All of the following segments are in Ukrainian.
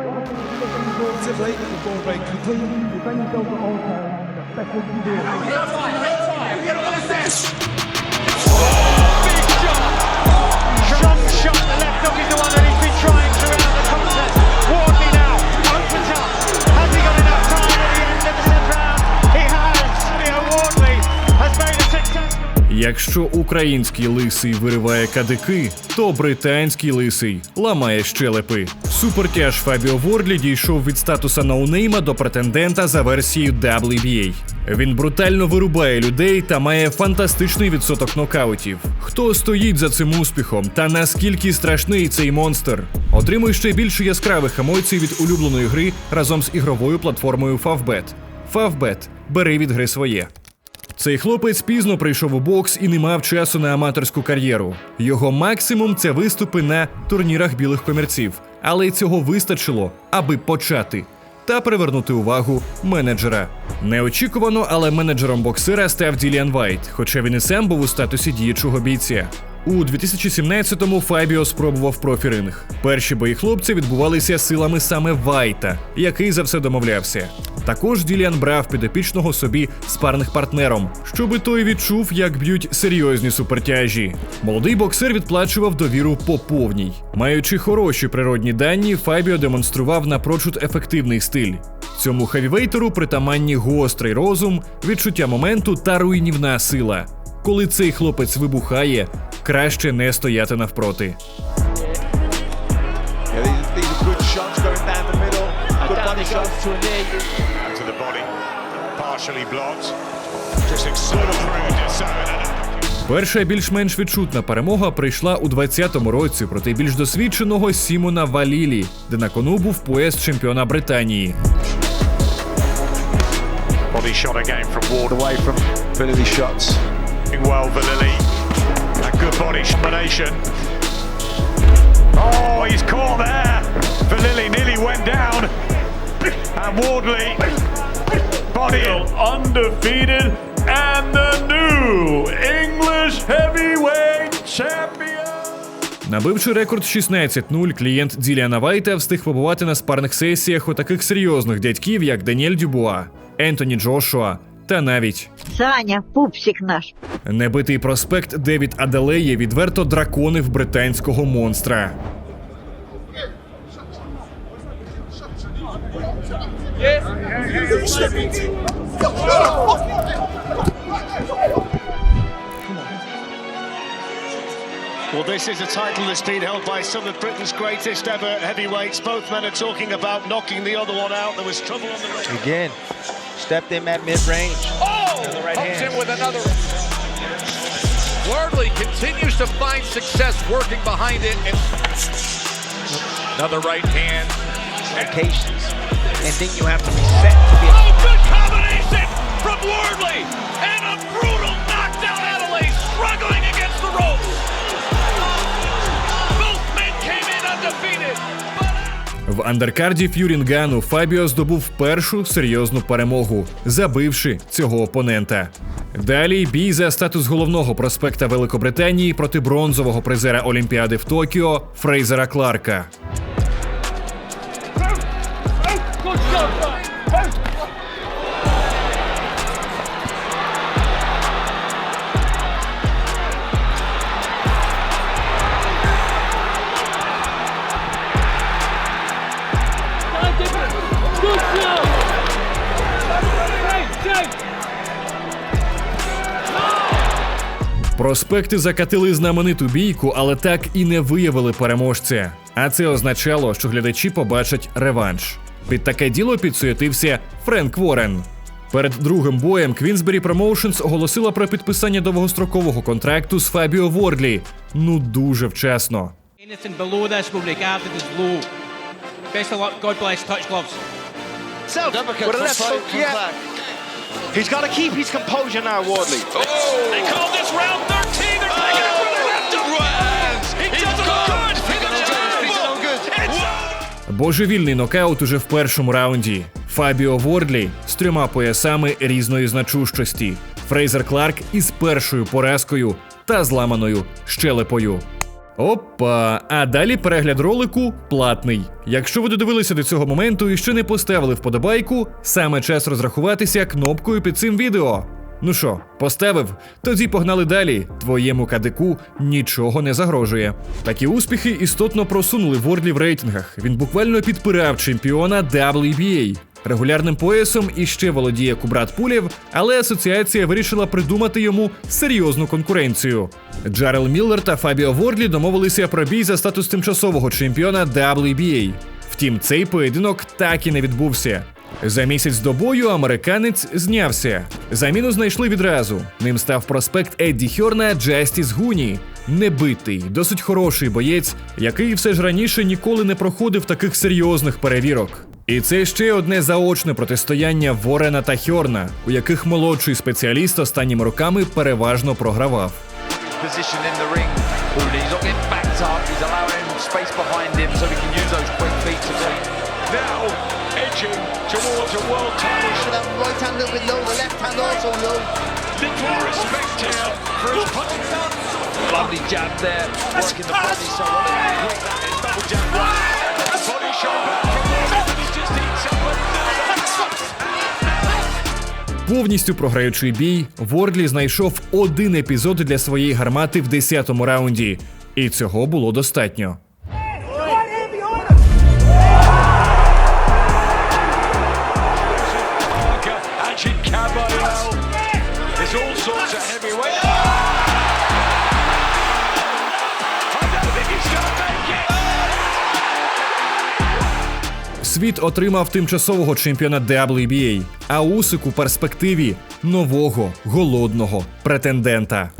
Tip late at the ball break. Continue. Defend yourself at all times. That's what you do. Get outside. Get outside. Get on the dash. Oh, big shot. Trump shot the left off. He's the one that he Якщо український лисий вириває кадики, то британський лисий ламає щелепи. Супертяж Фабіо Вордлі дійшов від статуса ноунейма до претендента за версією WBA. Він брутально вирубає людей та має фантастичний відсоток нокаутів. Хто стоїть за цим успіхом та наскільки страшний цей монстр? Отримуй ще більше яскравих емоцій від улюбленої гри разом з ігровою платформою Favbet. Favbet. бери від гри своє. Цей хлопець пізно прийшов у бокс і не мав часу на аматорську кар'єру. Його максимум це виступи на турнірах білих комірців, але й цього вистачило, аби почати та привернути увагу менеджера. Неочікувано, але менеджером боксера став Діліан Вайт, хоча він і сам був у статусі діючого бійця. У 2017-му Фабіо спробував профіринг. Перші бої хлопця відбувалися силами саме Вайта, який за все домовлявся. Також Діліан брав підопічного собі спарних партнером, щоби той відчув, як б'ють серйозні супертяжі. Молодий боксер відплачував довіру по повній. Маючи хороші природні дані, Фабіо демонстрував напрочуд ефективний стиль. Цьому хевівейтеру притаманні гострий розум, відчуття моменту та руйнівна сила. Коли цей хлопець вибухає, краще не стояти навпроти. Перша більш-менш відчутна перемога прийшла у 20-му році проти більш досвідченого Сімона Валілі, де на кону був пояс чемпіона Британії. Body shot again from Ward. Away from Billy shots. Doing well. A good body combination. Oh, he's caught there. For Lily nearly went down. And Wardley. Body undefeated and the new English heavyweight champion. Набивши рекорд 16-0, клієнт Діліана Вайта встиг побувати на спарних сесіях у таких серйозних дядьків, як Даніель Дюбуа, Ентоні Джошуа та навіть Саня, пупсик наш. небитий проспект Девід Аделеє відверто драконив британського монстра. Well, this is a title that's been held by some of Britain's greatest ever heavyweights. Both men are talking about knocking the other one out. There was trouble on the ring. Again, stepped in at mid-range. Oh! the right comes hand. in with another. Wardley continues to find success working behind it. And another right hand. Locations. And then you have to be set to be Oh, good combination from Wardley. And a brutal knockdown Adelaide struggling against the ropes. В андеркарді Ф'юрінгану Фабіо здобув першу серйозну перемогу, забивши цього опонента. Далі бій за статус головного проспекта Великобританії проти бронзового призера Олімпіади в Токіо Фрейзера Кларка. Проспекти закатили знамениту бійку, але так і не виявили переможця. А це означало, що глядачі побачать реванш. Під таке діло підсуетився Френк Ворен. Перед другим боєм Queensberry Promotions оголосила про підписання довгострокового контракту з Фабіо Вордлі. Ну дуже вчасно. Best of luck. God bless. Touch gloves. Self with a left yeah. He's got to keep his composure now, Wardley. They call this round 13. They're taking it for the left of He it good. He does it It's over. Божевільний нокаут уже в першому раунді. Фабіо Вордлі з трьома поясами різної значущості. Фрейзер Кларк із першою поразкою та зламаною щелепою. Опа, а далі перегляд ролику платний. Якщо ви додивилися до цього моменту і ще не поставили вподобайку, саме час розрахуватися кнопкою під цим відео. Ну що, поставив? Тоді погнали далі. Твоєму кадику нічого не загрожує. Такі успіхи істотно просунули Вордлі в рейтингах. Він буквально підпирав чемпіона WBA. Регулярним поясом і ще володіє Кубрат пулів, але асоціація вирішила придумати йому серйозну конкуренцію. Джарел Міллер та Фабіо Вордлі домовилися про бій за статус тимчасового чемпіона WBA. Втім, цей поєдинок так і не відбувся. За місяць до бою американець знявся. Заміну знайшли відразу. Ним став проспект Едді Хьорна Джастіс Гуні. Небитий, досить хороший боєць, який все ж раніше ніколи не проходив таких серйозних перевірок. І це ще одне заочне протистояння Ворена та Хьорна, у яких молодший спеціаліст останніми роками переважно програвав. Now edging towards a world title. Have right hand a little bit low, the left hand also low. Little respect here for his punching. Lovely jab there, working the body so well. That is double jab right. Body shot back from Warren, he's just eaten somebody. Повністю програючи бій, Вордлі знайшов один епізод для своєї гармати в 10-му раунді, і цього було достатньо. Світ отримав тимчасового чемпіона WBA, а Усик у перспективі нового голодного претендента.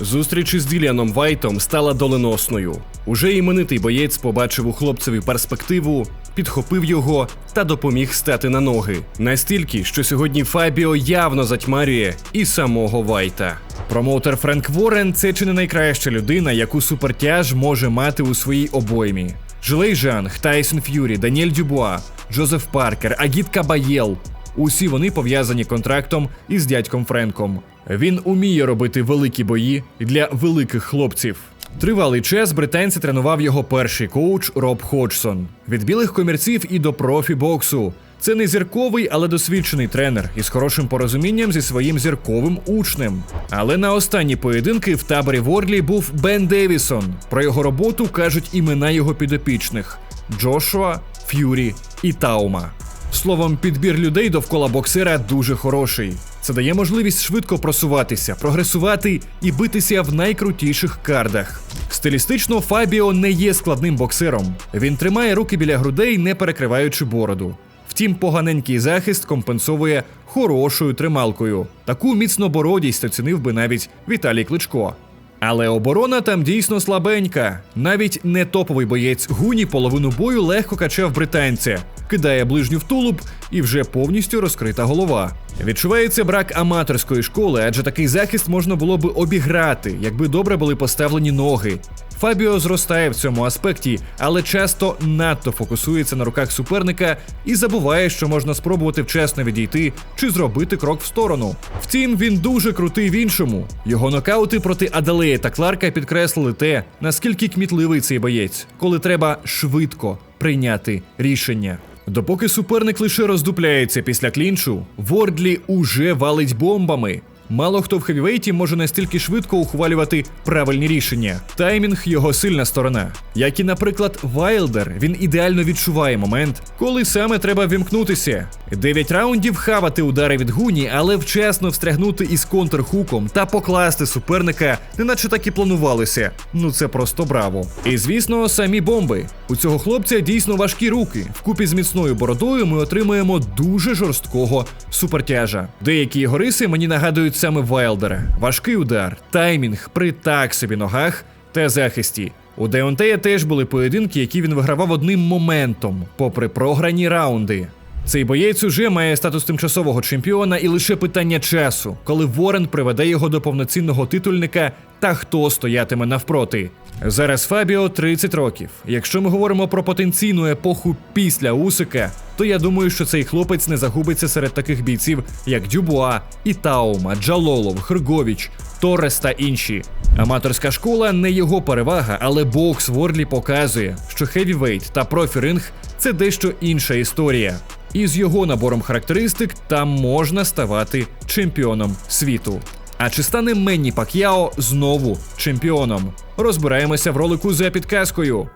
Зустріч із Діліаном Вайтом стала доленосною. Уже іменитий боєць побачив у хлопцеві перспективу, підхопив його та допоміг стати на ноги. Настільки, що сьогодні Фабіо явно затьмарює і самого Вайта. Промоутер Френк Ворен це чи не найкраща людина, яку супертяж може мати у своїй обоймі. Жилей Жанг, Тайсон Ф'юрі, Даніель Дюбуа, Джозеф Паркер, Агіт Кабаєл. Усі вони пов'язані контрактом із дядьком Френком. Він уміє робити великі бої для великих хлопців. Тривалий час британця тренував його перший коуч Роб Ходжсон. Від білих комірців і до профі боксу. Це не зірковий, але досвідчений тренер із хорошим порозумінням зі своїм зірковим учнем. Але на останні поєдинки в таборі Вордлі був Бен Девісон. Про його роботу кажуть імена його підопічних: Джошуа, Ф'юрі і Таума. Словом, підбір людей довкола боксера дуже хороший. Це дає можливість швидко просуватися, прогресувати і битися в найкрутіших кардах. Стилістично Фабіо не є складним боксером. Він тримає руки біля грудей, не перекриваючи бороду. Втім, поганенький захист компенсовує хорошою трималкою. Таку міцнобородість оцінив би навіть Віталій Кличко. Але оборона там дійсно слабенька. Навіть не топовий боєць Гуні половину бою легко качав британця, кидає ближню в тулуб і вже повністю розкрита голова. Відчувається брак аматорської школи, адже такий захист можна було би обіграти, якби добре були поставлені ноги. Фабіо зростає в цьому аспекті, але часто надто фокусується на руках суперника і забуває, що можна спробувати вчасно відійти чи зробити крок в сторону. Втім, він дуже крутий в іншому. Його нокаути проти Аделея та Кларка підкреслили те, наскільки кмітливий цей боєць, коли треба швидко прийняти рішення. Допоки суперник лише роздупляється після клінчу, Вордлі уже валить бомбами. Мало хто в хевівейті може настільки швидко ухвалювати правильні рішення. Таймінг його сильна сторона. Як і, наприклад, Вайлдер, він ідеально відчуває момент, коли саме треба вімкнутися. Дев'ять раундів хавати удари від гуні, але вчасно встрягнути із контрхуком та покласти суперника, неначе так і планувалося. Ну це просто браво. І звісно, самі бомби. У цього хлопця дійсно важкі руки. Вкупі з міцною бородою ми отримаємо дуже жорсткого супертяжа. Деякі його риси мені нагадують саме Вайлдера. Важкий удар, таймінг при так собі ногах та захисті. У Деонтея теж були поєдинки, які він вигравав одним моментом, попри програні раунди. Цей боєць уже має статус тимчасового чемпіона і лише питання часу, коли Ворен приведе його до повноцінного титульника та хто стоятиме навпроти. Зараз Фабіо 30 років. Якщо ми говоримо про потенційну епоху після Усика, то я думаю, що цей хлопець не загубиться серед таких бійців, як Дюбуа, Ітаума, Джалолов, Хрговіч, Торрес та інші. Аматорська школа не його перевага, але бокс Ворлі показує, що хевівейт та профіринг це дещо інша історія. І з його набором характеристик там можна ставати чемпіоном світу. А чи стане Менні Пак'яо знову чемпіоном? Розбираємося в ролику за підказкою.